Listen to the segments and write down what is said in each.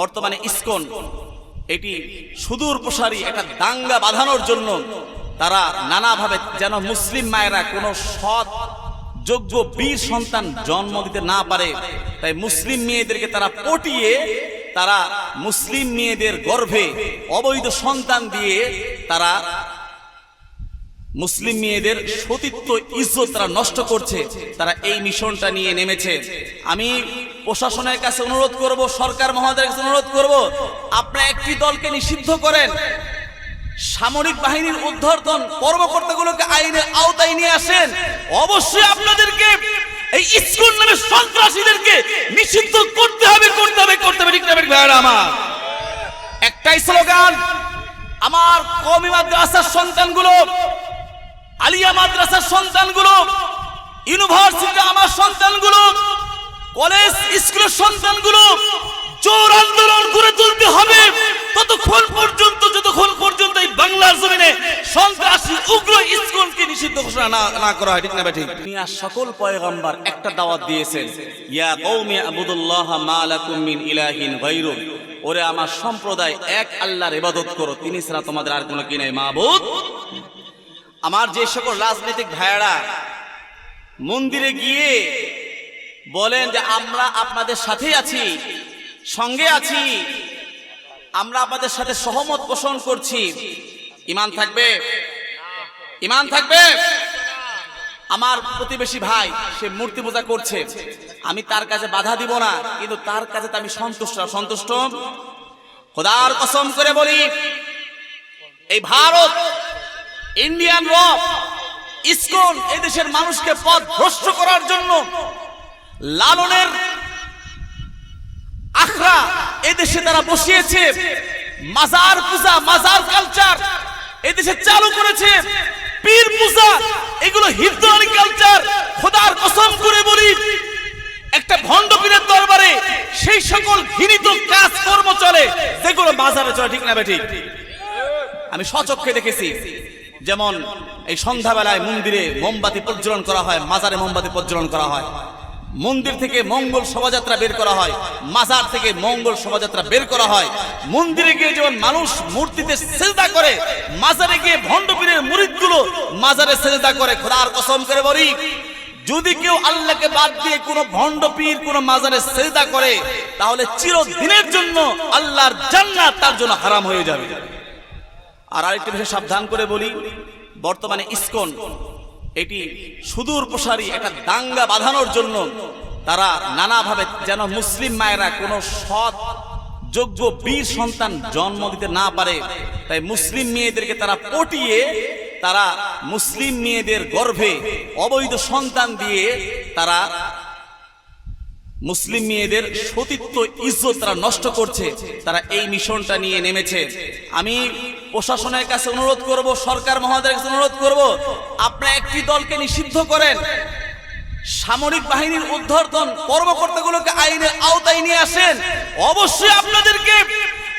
বর্তমানে ইসকন, এটি সুদূর প্রসারী, একটা দাঙ্গা বাঁধানোর জন্য তারা নানাভাবে যেন মুসলিম মায়েরা কোনো সৎ, যোগ্য বীর সন্তান জন্ম দিতে না পারে। তাই মুসলিম মেয়েদেরকে তারা পটিয়ে, তারা মুসলিম মেয়েদের গর্ভে অবৈধ সন্তান দিয়ে তারা মুসলিম মেয়েদের সতীত্ব, ইজ্জত তারা নষ্ট করছে। তারা এই মিশনটা নিয়ে নেমেছে। আমি প্রশাসনের কাছে অনুরোধ করব, সরকার মহোদয়ের কাছে অনুরোধ করব আপনারা একটি দলকে নিষিদ্ধ করেন। সামরিক বাহিনীর উদ্ধর্তন কর্মকর্তাগুলোকে আইনের আওতায় নিয়ে আসেন। অবশ্যই আপনাদেরকে এই ইস্কুল নামে সন্ত্রাসীদেরকে নিষিদ্ধ করতে হবে করতে হবে করতে হবে। ঠিক বেঠিক আমার? একটাই স্লোগান, আমার কমি মাদ্রাসার সন্তানগুলো, আলিয়া মাদ্রাসার সন্তানগুলো, ইউনিভার্সিটি আমার সন্তানগুলো কলেজ, স্কুলের সন্তানগুলো জোর আন্দোলন করে তুলতে হবে। ততক্ষণ পর্যন্ত, যতক্ষণ পর্যন্ত এই বাংলার জমিনে সন্ত্রাসী উগ্র ইস্কনকে নিষিদ্ধ ঘোষণা না না করা হয়, ঠিক না ঠিক দুনিয়ার সকল পয়গম্বর একটা দাওয়াত দিয়েছেন, ইয়া কওমি আবুদুল্লাহ মা লাকুম মিন ইলাহিন গায়রু। ওরে আমার সম্প্রদায়, এক আল্লাহর ইবাদত করো, তিনি ছাড়া তোমাদের আর কোনো কি নাই, মাবুদ? আমার যে সকল রাজনৈতিক ভাইয়েরা মন্দিরে গিয়ে বলেন যে আমরা আপনাদের সাথে আছি, সঙ্গে আছি। আমরা আপনাদের সাথে সহমত পোষণ করছি। ইমান থাকবে? ইমান থাকবে? আমার প্রতিবেশী ভাই, সে মূর্তি পূজা করছে। আমি তার কাছে বাধা দিব না, কিন্তু তার কাছে তো আমি সন্তুষ্ট। সন্তুষ্ট? খোদার কসম করে বলি, এই ভারত, ইন্ডিয়ান র ইসকন এই দেশের মানুষকে পথ ভ্রষ্ট করার জন্য লালনের আখড়া এদেশে তারা বসিয়েছে। মাজার পূজা, মাজার কালচার এদেশে চালু করেছে। পীর পূজা, এগুলো হিন্দুয়ানি কালচার খোদার কসম করে বলি, একটা ভণ্ড পীরের দরবারে সেই সকল ঘৃণিত কাজ কর্ম চলে, যেগুলো বাজারে চলে, ঠিক না বেঠিক আমি সচক্ষে দেখেছি, যেমন এই সন্ধ্যাবেলায় মন্দিরে মোমবাতি প্রজ্বলন করা হয়, মাজারে মোমবাতি প্রজ্বলন করা হয়। মন্দির থেকে মঙ্গল শোভাযাত্রা বের করা হয়, মাজার থেকে মঙ্গল শোভাযাত্রা বের করা হয়। মন্দিরে গিয়ে যেমন মানুষ মূর্তিতে সেজদা করে, মাজারে গিয়ে ভণ্ডপীরের মুরিদগুলো মাজারে সেজদা করে, খোদার কসম করে বলি, যদি কেউ আল্লাহকে বাদ দিয়ে কোনো ভণ্ড পীর কোনো মাজারে সেজদা করে, তাহলে চিরদিনের জন্য আল্লাহর জান্নাত তার জন্য হারাম হয়ে যাবে। আর আরেকটি বিষয় সাবধান করে বলি, বর্তমানে ইসকন এটি সুদূর প্রসারী একটা দাঙ্গা বাঁধানোর জন্য তারা নানাভাবে যেন মুসলিম মায়েরা কোনো সৎ, যোগ্য বীর সন্তান জন্ম দিতে না পারে, তাই মুসলিম মেয়েদেরকে তারা পটিয়ে, তারা মুসলিম মেয়েদের গর্ভে অবৈধ সন্তান দিয়ে তারা মুসলিম মেয়েদের সতীত্ব ইজ্জত তারা নষ্ট করছে, তারা এই মিশনটা নিয়ে নেমেছে। আমি প্রশাসনের কাছে অনুরোধ করব, সরকার মহোদয়ের কাছে অনুরোধ করব, আপনারা একটি দলকে নিষিদ্ধ করেন। সামরিক বাহিনীর উদ্ধর্তন কর্মকর্তাগুলোকে আইনের আওতায় নিয়ে আসেন। অবশ্যই আপনাদেরকে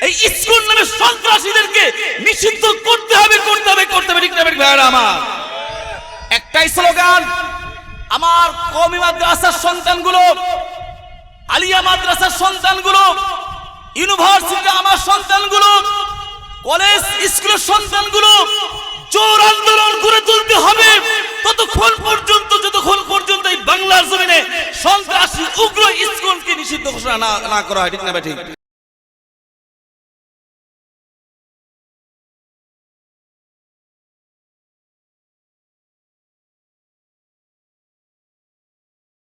এই ইস্কুল নামে সন্ত্রাসীদেরকে নিষিদ্ধ করতে হবে করতে হবে করতে হবে। ঠিক না ভাইয়েরা আমার? একটাই স্লোগান, আমার কমি মাদ্রাসার সন্তানগুলো আলিয়া মাদ্রাসার সন্তানগুলো, ইউনিভার্সিটি আমার সন্তানগুলো, কলেজ স্কুলের সন্তানগুলো, জোর আন্দোলন করে তুলতে হবে। ততক্ষণ পর্যন্ত, যতক্ষণ পর্যন্ত এই বাংলার জমিনে সন্ত্রাসী উগ্র স্কুলকে নিষিদ্ধ ঘোষণা না করা হয়, ঠিক না ঠিক?